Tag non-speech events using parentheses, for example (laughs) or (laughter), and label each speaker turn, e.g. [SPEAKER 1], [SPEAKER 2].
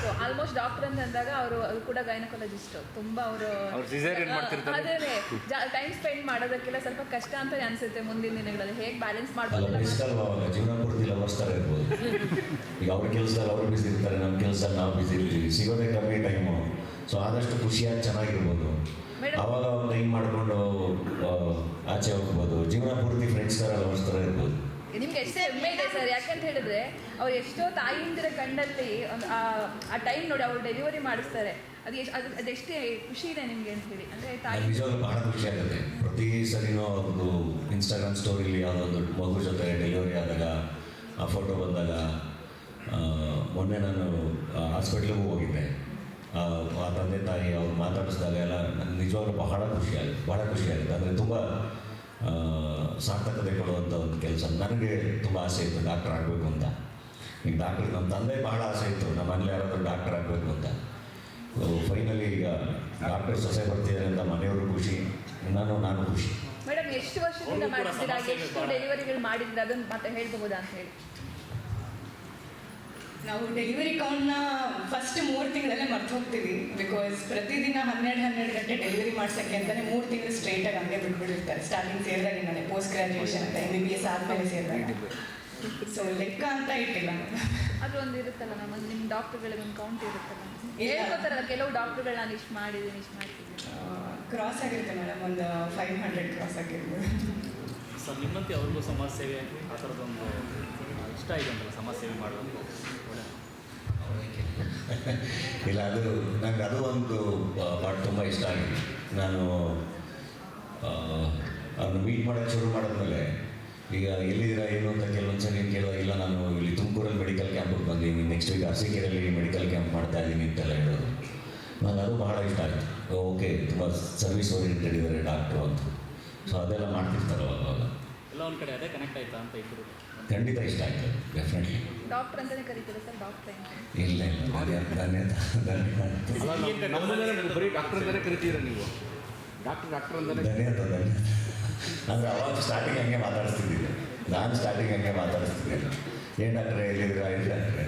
[SPEAKER 1] So almost doctor ಅಂತ ಅಂದಾಗ ಅವರು ಅದು ಕೂಡ ಗೈನಕಾಲಜಿಸ್ಟ್ ತುಂಬಾ ಅವರು
[SPEAKER 2] ಅವ್ರು cesarean ಮಾಡ್ತಿರ್ತಾರೆ.
[SPEAKER 1] ಅದೇ ಟೈಮ್ ಸ್ಪೆಂಡ್ ಮಾಡೋದಕ್ಕೆಲ್ಲ ಸ್ವಲ್ಪ ಕಷ್ಟ ಅಂತ ಅನ್ಸುತ್ತೆ ಮುಂದಿನ ದಿನಗಳಲ್ಲಿ. ಹೇಗೆ ಬ್ಯಾಲೆನ್ಸ್ ಮಾಡ್ಬೋದು
[SPEAKER 3] ಜೀವನ ಪೂರ್ತಿ ಲವರ್ಸ್ ಥರ ಇರ್ಬೋದು. (laughs) ಈಗ ಅವ್ರ ಕೆಲಸದಲ್ಲಿ ಅವರು ಬಿಸಿ ಇರ್ತಾರೆ ನಮ್ಮ ಕೆಲಸ ನಾವು ಬಿಸಿ ಇರ್ತೀವಿ. ಸಿಗೋದೇ ಕಮ್ಮಿ ಟೈಮು ಸೊ ಆದಷ್ಟು ಖುಷಿಯಾಗಿ ಚೆನ್ನಾಗಿರ್ಬೋದು. ಅವಾಗ ಒಂದು ಹಿಂಗೆ ಮಾಡಿಕೊಂಡು ಆಚೆ ಹೋಗ್ಬೋದು. ಜೀವನ ಪೂರ್ತಿ ಫ್ರೆಂಡ್ಸ್ ಥರ ಲವರ್ಸ್ ಥರ ಇರ್ಬೋದು.
[SPEAKER 1] ನಿಮ್ಗೆ ಎಷ್ಟೇ ಹೆಮ್ಮೆ ಇದೆ ಸರ್ ಯಾಕಂತ ಹೇಳಿದ್ರೆ ಅವ್ರು ಎಷ್ಟೋ ತಾಯಿಂದಿರ ಕಂಡಲ್ಲಿ ಒಂದು, ಆ- ಟೈಮ್ ನೋಡಿ ಅವ್ರು ಡೆಲಿವರಿ ಮಾಡಿಸ್ತಾರೆ. ಅದು ಎಷ್ಟು, ಅದು ಅದೆಷ್ಟೇ ಖುಷಿ ಇದೆ ನಿಮ್ಗೆ ಅಂತ ಹೇಳಿ. ಅಂದ್ರೆ ತಾಯಿ
[SPEAKER 3] ನಿಜವಾಗ್ಲೂ ಬಹಳ ಖುಷಿ ಆಗುತ್ತೆ. ಪ್ರತಿ ಸಲಿನೂ ಅವ್ರದ್ದು ಇನ್ಸ್ಟಾಗ್ರಾಮ್ ಸ್ಟೋರಿಲಿ ಯಾವುದೊಂದು ಮಗು ಜೊತೆ ಡೆಲಿವರಿ ಆದಾಗ, ಆ ಫೋಟೋ ಬಂದಾಗ ಮೊನ್ನೆ ನಾನು ಹಾಸ್ಪಿಟ್ಲಿಗೂ ಹೋಗಿದ್ದೆ. ಆ ತಂದೆ ತಾಯಿ ಅವ್ರು ಮಾತಾಡಿಸಿದಾಗ ಎಲ್ಲ ನಿಜವಾಗ್ಲೂ ಬಹಳ ಖುಷಿ ಆಗುತ್ತೆ ಬಹಳ ಖುಷಿ ಆಗುತ್ತೆ. ಅಂದರೆ ತುಂಬ ಸಾರ್ಥಕತೆ ಕೊಡುವಂಥ ಒಂದು ಕೆಲಸ. ನನಗೆ ತುಂಬ ಆಸೆ ಇತ್ತು ಡಾಕ್ಟರ್ ಆಗಬೇಕು ಅಂತ. ಈಗ ಡಾಕ್ಟರ್ ನಮ್ಮ ತಂದೆ ಬಹಳ ಆಸೆ ಇತ್ತು. ನಮ್ಮ ಮನೇಲಿ ಯಾರಾದರೂ ಡಾಕ್ಟರ್ ಆಗಬೇಕು ಅಂತ. ಫೈನಲಿ ಈಗ ಡಾಕ್ಟರ್ ಸೊಸೆ ಬರ್ತಿದ್ದಾರೆ ಅಂತ ಮನೆಯವರು ಖುಷಿ ನಾನು ನಾನು ಖುಷಿ.
[SPEAKER 1] ಮೇಡಮ್ ಎಷ್ಟು ವರ್ಷದಿಂದ ಮಾಡಿದ್ದೀರಾ ಎಷ್ಟು ಡೆಲಿವರಿಗಳು ಮಾಡಿದ್ರೆ ಅದನ್ನು ಮತ್ತೆ ಹೇಳಬಹುದಾ ಅಂತ ಹೇಳಿ.
[SPEAKER 4] ನಾವು ಡೆಲಿವರಿ ಕೌಂಟ್ನ ಫಸ್ಟ್ ಮೂರು ತಿಂಗಳಲ್ಲೇ ಮರ್ತು ಹೋಗ್ತೀವಿ. ಬಿಕಾಸ್ ಪ್ರತಿದಿನ ಹನ್ನೆರಡು ಹನ್ನೆರಡು ಗಂಟೆ ಡೆಲಿವರಿ ಮಾಡ್ಸೋಕ್ಕೆ ಅಂತಲೇ ಮೂರು ತಿಂಗಳು ಸ್ಟ್ರೈಟಾಗಿ ಹಂಗೆ ಬಿಟ್ಬಿಟ್ಟಿರ್ತಾರೆ. ಸ್ಟಾರ್ಟಿಂಗ್ ಸೇರಿದಾಗಿಂದಲೇ ಪೋಸ್ಟ್ ಗ್ರಾಜುಯೇಷನ್ ಅಂತ ಎಂ ಬಿ ಬಿ ಎಸ್ ಆದಮೇಲೆ ಸೇರಿದಾಗ. ಸೊ ಲೆಕ್ಕ ಅಂತ ಇಟ್ಟಿಲ್ಲ.
[SPEAKER 1] ಅದು ಒಂದು ಇರುತ್ತಲ್ಲ ನಮ್ಮ ನಿಮ್ಮ ಡಾಕ್ಟರ್ಗಳಿಗೆ ಒಂದು ಕೌಂಟ್ ಇರುತ್ತಲ್ಲ. ಹೇಳ್ಕೊತಾರಲ್ಲ ಕೆಲವು ಡಾಕ್ಟರ್ಗಳು ನಾನು ಇಷ್ಟು ಮಾಡಿದ್ದೀನಿ ಇಷ್ಟು ಮಾಡಿದ್ದೀನಿ
[SPEAKER 4] ಕ್ರಾಸ್ ಆಗಿರುತ್ತೆ ಮೇಡಮ್ ಒಂದು ಫೈವ್ ಹಂಡ್ರೆಡ್ ಕ್ರಾಸ್ ಆಗಿರ್ಬೋದು.
[SPEAKER 2] ಸರ್, ನಿಮ್ಮಂತೆ ಅವ್ರಿಗೂ ಸಮಾಜ ಸೇವೆ ಆ ಥರದೊಂದು ಇಷ್ಟ ಇದೆ ಅಂತಲ್ಲ ಸಮಾಜ ಸೇವೆ ಒಳ್ಳೆ
[SPEAKER 3] ಇಲ್ಲ, ಅದು ನನಗೆ ಅದು ಒಂದು ಪಾಟ್ ತುಂಬ ಇಷ್ಟ ಆಗಿದೆ. ನಾನು ಅವ್ರನ್ನ ಮೀಟ್ ಮಾಡೋಕ್ಕೆ ಶುರು ಮಾಡಿದ್ಮೇಲೆ, ಈಗ ಎಲ್ಲಿದ್ದೀರಾ, ಏನು ಅಂತ ಕೆಲವೊಂದು ಸರಿ ಕೇಳೋ ಇಲ್ಲ, ನಾನು ಇಲ್ಲಿ ತುಮಕೂರಲ್ಲಿ ಮೆಡಿಕಲ್ ಕ್ಯಾಂಪಿಗೆ ಬಂದೀನಿ ನೆಕ್ಸ್ಟ್ ವೀಕ್ ಅರಸೀಕೆರೆಯಲ್ಲಿ ಮೆಡಿಕಲ್ ಕ್ಯಾಂಪ್ ಮಾಡ್ತಾ ಇದ್ದೀನಿ ಅಂತೆಲ್ಲ ಹೇಳೋದು. ನಾನು ಅದು ಬಹಳ ಇಷ್ಟ ಆಯಿತು. ಓಕೆ ತುಂಬ ಸರ್ವಿಸ್ ಓರಿಯೆಂಟೆಡ್ ಇದ್ದಾರೆ ಡಾಕ್ಟ್ರು ಅಂತ. ಸೊ ಅದೆಲ್ಲ ಮಾಡ್ತಿರ್ತಾರಲ್ಲ ಅವಾಗ.
[SPEAKER 2] ಎಲ್ಲ ಒಂದು ಕಡೆ ಅದೇ ಕನೆಕ್ಟ್ ಆಯ್ತಾ ಅಂತ ಇದ್ರು.
[SPEAKER 3] ಖಂಡಿತ ಇಷ್ಟ ಆಯಿತು ಡೆಫಿನೆಟ್ಲಿ
[SPEAKER 1] ಡಾಕ್ಟರ್ ಅಂತಾನೆ ಕರೀತಾರೆ ಸರ್ ಡಾಕ್ಟರ್ ಅಂತ
[SPEAKER 3] ಇಲ್ಲ ಇಲ್ಲ ಧನ್ಯವಾದ
[SPEAKER 5] ಬರೀ ಡಾಕ್ಟರ್ ಅಂತಾನೆ ಕರಿತೀರ ನೀವು? ಡಾಕ್ಟರ್ ಡಾಕ್ಟರ್ ಅಂತಾನೆ
[SPEAKER 3] ಧನ್ಯವಾದ ಅಂದರೆ ಅವಾಗ ಸ್ಟಾರ್ಟಿಂಗ್ ಹಂಗೆ ಮಾತಾಡಿಸ್ತಿದ್ದಿಲ್ಲ ನಾನು ಸ್ಟಾರ್ಟಿಂಗ್ ಹಂಗೆ ಮಾತಾಡಿಸ್ತಿದ್ದೆ ಏನು ಡಾಕ್ಟ್ರೆ ಎಲ್ಲಿದ್ದೀರಾ ಏನು ಡಾಕ್ಟ್ರೆ